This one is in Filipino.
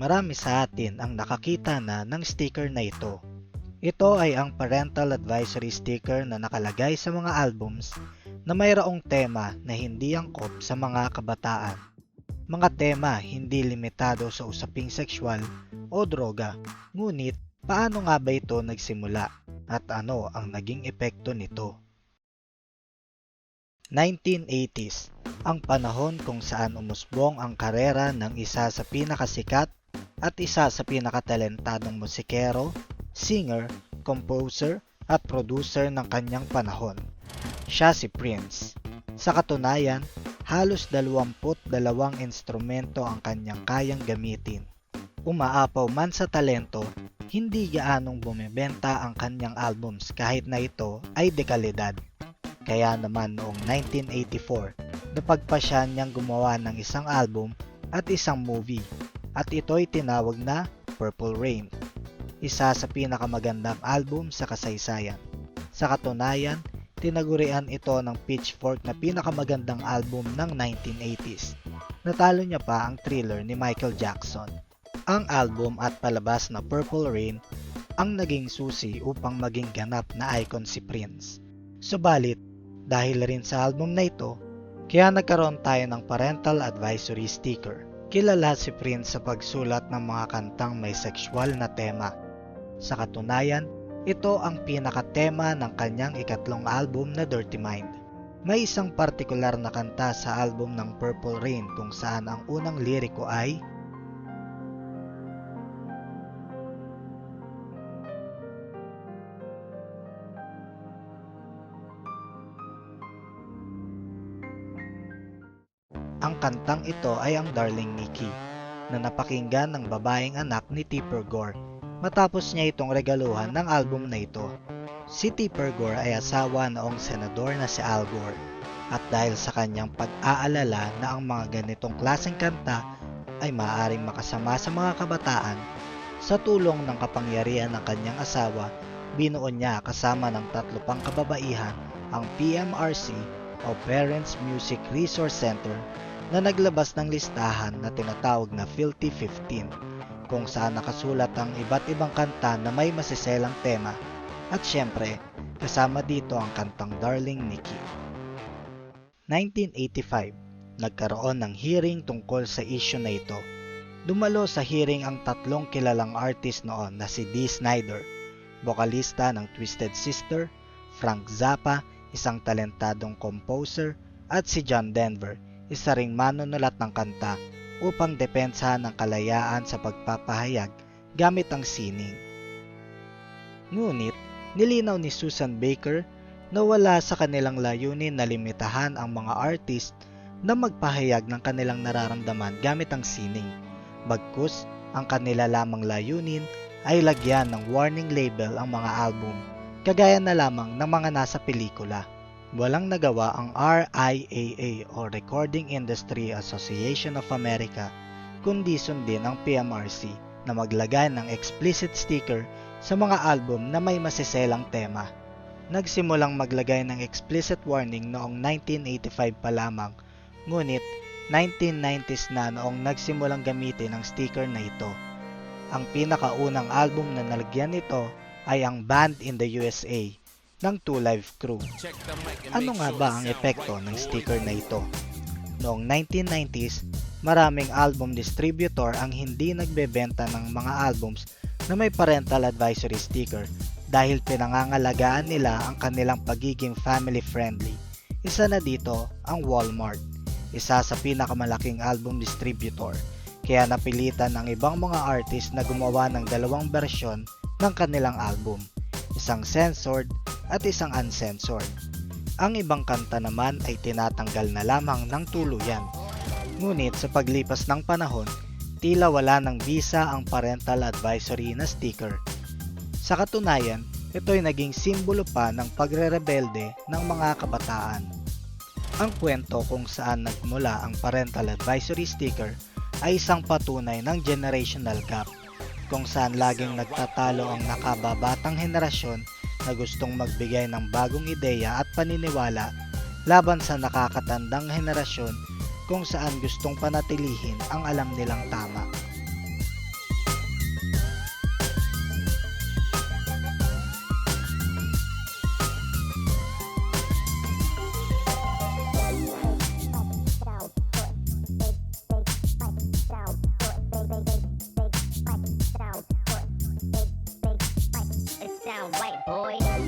Marami sa atin ang nakakita na ng sticker na ito. Ito ay ang parental advisory sticker na nakalagay sa mga albums na mayroong tema na hindi angkop sa mga kabataan. Mga tema hindi limitado sa usaping sexual o droga. Ngunit, paano nga ba ito nagsimula at ano ang naging epekto nito? 1980s, ang panahon kung saan umusbong ang karera ng isa sa pinakasikat at isa sa pinakatalentadong musikero, singer, composer at producer ng kanyang panahon. Siya si Prince. Sa katunayan, halos 22 instrumento ang kanyang kayang gamitin. Umaapaw man sa talento, hindi gaanong bumibenta ang kanyang albums kahit na ito ay dekalidad. Kaya naman noong 1984, napagpasya niyang gumawa ng isang album at isang movie at ito'y tinawag na Purple Rain, isa sa pinakamagandang album sa kasaysayan. Sa katunayan, tinagurian ito ng Pitchfork na pinakamagandang album ng 1980s. Natalo niya pa ang thriller ni Michael Jackson. Ang album at palabas na Purple Rain ang naging susi upang maging ganap na icon si Prince. Subalit, dahil rin sa album na ito, kaya nagkaroon tayo ng parental advisory sticker. Kilala si Prince sa pagsulat ng mga kantang may sexual na tema. Sa katunayan, ito ang pinakatema ng kanyang ikatlong album na Dirty Mind. May isang partikular na kanta sa album ng Purple Rain kung saan ang unang liriko ay Ang kantang ito ay ang Darling Nikki na napakinggan ng babaeng anak ni Tipper Gore matapos niya itong regaluhan ng album na ito. Si Tipper Gore ay asawa noong senador na si Al Gore at dahil sa kanyang pag-aalala na ang mga ganitong klaseng kanta ay maaaring makasama sa mga kabataan, sa tulong ng kapangyarihan ng kanyang asawa, binuo niya kasama ng tatlo pang kababaihan ang PMRC o Parents Music Resource Center na naglabas ng listahan na tinatawag na Filthy 15 kung saan nakasulat ang iba't ibang kanta na may masiselang tema at syempre kasama dito ang kantang Darling Nikki. 1985, nagkaroon ng hearing tungkol sa issue na ito. Dumalo sa hearing ang tatlong kilalang artist noon na si Dee Snider, bokalista ng Twisted Sister, Frank Zappa, isang talentadong composer, at si John Denver, isa ring manunulat ng kanta upang depensahan ang kalayaan sa pagpapahayag gamit ang sining. Ngunit, nilinaw ni Susan Baker na wala sa kanilang layunin na limitahan ang mga artist na magpahayag ng kanilang nararamdaman gamit ang sining. Bagkus, ang kanila lamang layunin ay lagyan ng warning label ang mga album, kagaya na lamang ng mga nasa pelikula. Walang nagawa ang RIAA o Recording Industry Association of America kundi sundin ang PMRC na maglagay ng explicit sticker sa mga album na may masiselang tema. Nagsimulang maglagay ng explicit warning noong 1985 pa lamang, ngunit 1990s na noong nagsimulang gamitin ang sticker na ito. Ang pinakaunang album na nalagyan nito ay ang Band in the USA ng Two Live Crew. Ano nga ba ang epekto ng sticker na ito? Noong 1990s, maraming album distributor ang hindi nagbebenta ng mga albums na may parental advisory sticker dahil pinangangalagaan nila ang kanilang pagiging family friendly. Isa na dito ang Walmart, isa sa pinakamalaking album distributor. Kaya napilitan ng ibang mga artist na gumawa ng dalawang bersyon ng kanilang album, isang censored at isang uncensored. Ang ibang kanta naman ay tinatanggal na lamang ng tuluyan. Ngunit sa paglipas ng panahon, tila wala ng visa ang parental advisory na sticker. Sa katunayan, ito'y naging simbolo pa ng pagre-rebelde ng mga kabataan. Ang kwento kung saan nagmula ang parental advisory sticker ay isang patunay ng generational gap kung saan laging nagtatalo ang nakababatang henerasyon na gustong magbigay ng bagong ideya at paniniwala laban sa nakakatandang henerasyon kung saan gustong panatilihin ang alam nilang tama. down, white boy.